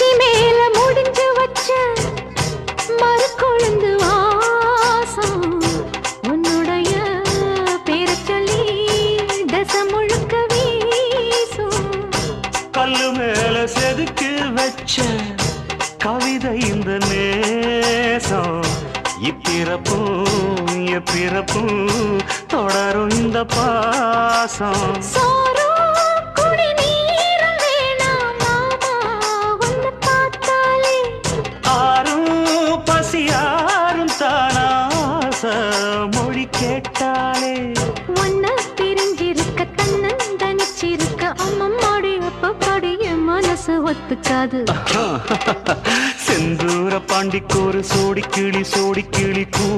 உச்சி மேல முடிஞ்சு வச்ச மறுக்கொழுந்து வாசம். உன்னுடைய பேரச் சொல்லி தசை முழுக்க வீசும். கல்லு மேல செதுக்கி வச்ச கவிதை இந்த நேசம். இப்பிறப்பும் எப்பிறப்பும் தொடரும் இந்த பாசம். சோறும் கேட்டாலே. ஒன்ன பிரிஞ்சிருக்க தன்னன் தனிச்சிருக்க அம்மம்மாடி அப்பப்பாடி என் மனசு ஒத்துக்காது. செந்தூர பாண்டிக்கு ஒரு சோடி கிளி சோடி கிளி கூ.